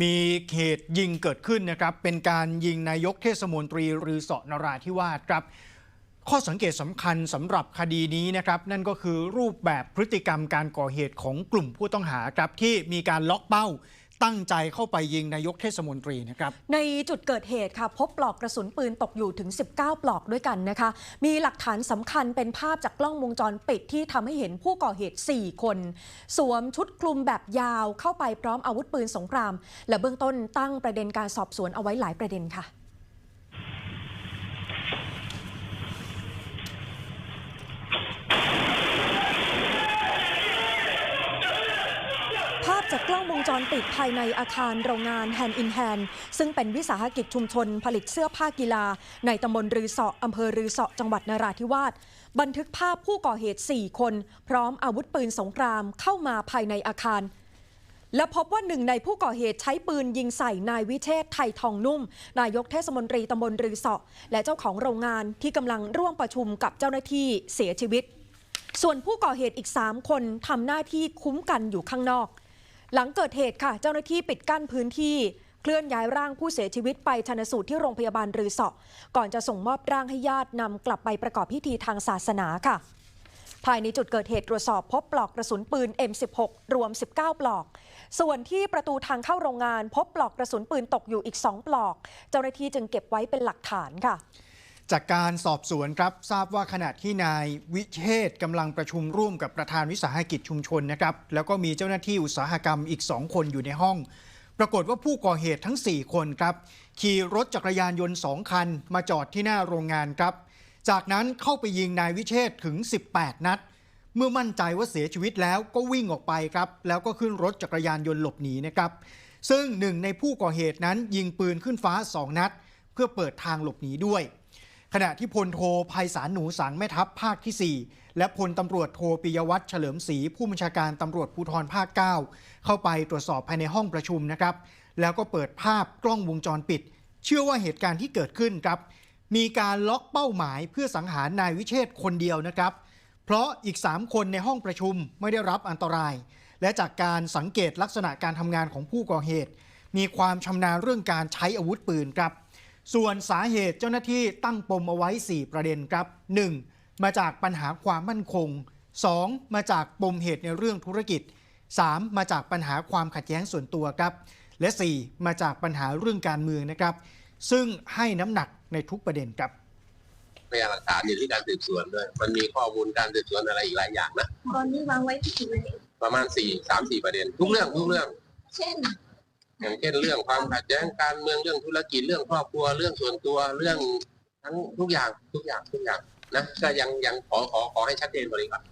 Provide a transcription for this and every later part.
มีเหตุยิงเกิดขึ้นนะครับ เป็นการยิงนายกเทศมนตรีรือสอนราธิวาสครับ ข้อสังเกตสำคัญสำหรับคดีนี้นะครับ นั่นก็คือรูปแบบพฤติกรรมการก่อเหตุของกลุ่มผู้ต้องหาครับที่มีการล็อกเป้า ตั้งใจเข้าไปยิงนายกเทศมนตรีนะครับ ในจุดเกิดเหตุค่ะ พบปลอกกระสุนปืนตกอยู่ถึง 19 ปลอกด้วยกันนะคะ มีหลักฐานสำคัญเป็นภาพจากกล้องวงจรปิดที่ทำให้เห็นผู้ก่อเหตุ 4 คน สวมชุดคลุมแบบยาวเข้าไปพร้อมอาวุธปืนสงคราม และเบื้องต้นตั้งประเด็นการสอบสวนเอาไว้หลายประเด็นค่ะ ภาพ จากกล้องวงจรปิดภายในอาคารโรงงาน Hand in Hand ซึ่งเป็นวิสาหกิจชุมชนผลิตเสื้อผ้ากีฬา ในตำบลรือเสาะอำเภอรือเสาะจังหวัดนราธิวาสบันทึกภาพผู้ก่อเหตุ 4 คน พร้อมอาวุธปืนสงครามเข้ามาภายในอาคาร และพบว่าหนึ่งในผู้ก่อเหตุใช้ปืนยิงใส่นายวิเชษไทยทองนุ่ม นายกเทศมนตรีตำบลรือเสาะและเจ้าของโรงงานที่กำลังร่วมประชุมกับเจ้าหน้าที่เสียชีวิตส่วนผู้ก่อเหตุอีก 3 คนทำหน้าที่คุ้มกันอยู่ข้างนอก หลังเกิดเหตุค่ะ เจ้าหน้าที่ปิดกั้นพื้นที่เคลื่อนย้ายร่างผู้เสียชีวิตไปชนสูตรที่โรงพยาบาลรือเสาะก่อนจะส่งมอบร่างให้ญาตินำกลับไปประกอบพิธีทางศาสนาค่ะ ภายในจุดเกิดเหตุตรวจสอบพบปลอกกระสุนปืน M16 รวม 19 ปลอก ส่วนที่ประตูทางเข้าโรงงาน พบปลอกกระสุนปืนตกอยู่อีก 2 ปลอก เจ้าหน้าที่จึงเก็บไว้เป็นหลักฐานค่ะ จากการสอบสวนครับทราบว่าขณะที่นายวิเชษกำลังประชุมร่วมกับประธานวิสาหกิจชุมชนนะครับ แล้วก็มีเจ้าหน้าที่อุตสาหกรรมอีก2คนอยู่ในห้อง ปรากฏว่าผู้ก่อเหตุทั้ง 4 คนครับ ขี่รถจักรยานยนต์ 2 คัน มาจอดที่หน้าโรงงานครับ จากนั้นเข้าไปยิงนายวิเชษถึง 18 นัด เมื่อมั่นใจว่าเสียชีวิตแล้วก็วิ่งออกไปครับ แล้วก็ขึ้นรถจักรยานยนต์หลบหนีนะครับซึ่งหนึ่งในผู้ก่อเหตุนั้นยิงปืนขึ้นฟ้า 2 นัด เพื่อเปิดทางหลบหนีด้วย ขณะที่พลโทภัยสารหนูสังแม่ทัพภาคที่ 4 และพลตำรวจโทปิยวัฒน์เฉลิมศรีผู้บัญชาการตำรวจภูธรภาค 9 เข้าไปตรวจสอบภายในห้องประชุมนะครับ แล้วก็เปิดภาพกล้องวงจรปิด เชื่อว่าเหตุการณ์ที่เกิดขึ้นครับ มีการล็อกเป้าหมายเพื่อสังหารนายวิเชษคนเดียวนะครับ เพราะอีก 3 คนในห้องประชุมไม่ได้รับอันตราย และจากการสังเกตลักษณะการทำงานของผู้ก่อเหตุ มีความชำนาญเรื่องการใช้อาวุธปืนครับ ส่วนสาเหตุเจ้าหน้าที่ตั้งปมเอาไว้ 4 ประเด็นครับ 1. มาจากปัญหาความมั่นคง 2. มาจากปมเหตุในเรื่องธุรกิจ 3. มาจากปัญหาความขัดแย้งส่วนตัวครับ และ 4. มาจากปัญหาเรื่องการเมืองนะครับ ซึ่งให้น้ำหนักในทุกประเด็นครับพยานหลักฐานอยู่ที่การสืบสวนด้วย มันมีข้อมูลการสืบสวนอะไรอีกหลายอย่างนะ ตอนนี้วางไว้ที่กี่ประเด็นประมาณสี่สามสี่ประเด็น ทุกเรื่องทุกเรื่อง เช่น อย่างเช่นเรื่องความขัดแย้งการเมืองเรื่องธุรกิจเรื่องครอบครัวเรื่องส่วนตัวเรื่องทั้งทุกอย่างทุกอย่างทุกอย่างนะก็ยังยังขอขอขอให้ชัดเจนกว่านี้ครับ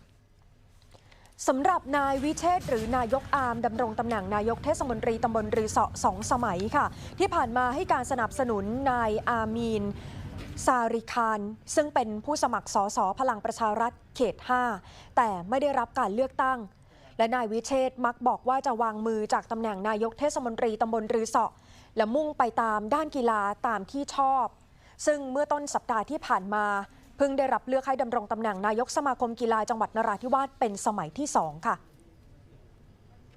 สำหรับนายวิเชษหรือนายกอาร์มดำรงตำแหน่งนายกเทศมนตรีตำบลรือเสาะสองสมัยค่ะ ที่ผ่านมาให้การสนับสนุนนายอามีนซาริคานซึ่งเป็นผู้สมัครสสพลังประชารัฐเขต 5 แต่ไม่ได้รับการเลือกตั้ง และนายวิเชษมักบอกว่าจะวางมือจากตำแหน่งนายกเทศมนตรีตำบลรือเสาะ และมุ่งไปตามด้านกีฬาตามที่ชอบ ซึ่งเมื่อต้นสัปดาห์ที่ผ่านมาเพิ่งได้รับเลือกให้ดำรงตำแหน่งนายกสมาคมกีฬาจังหวัดนราธิวาสเป็นสมัยที่สองค่ะ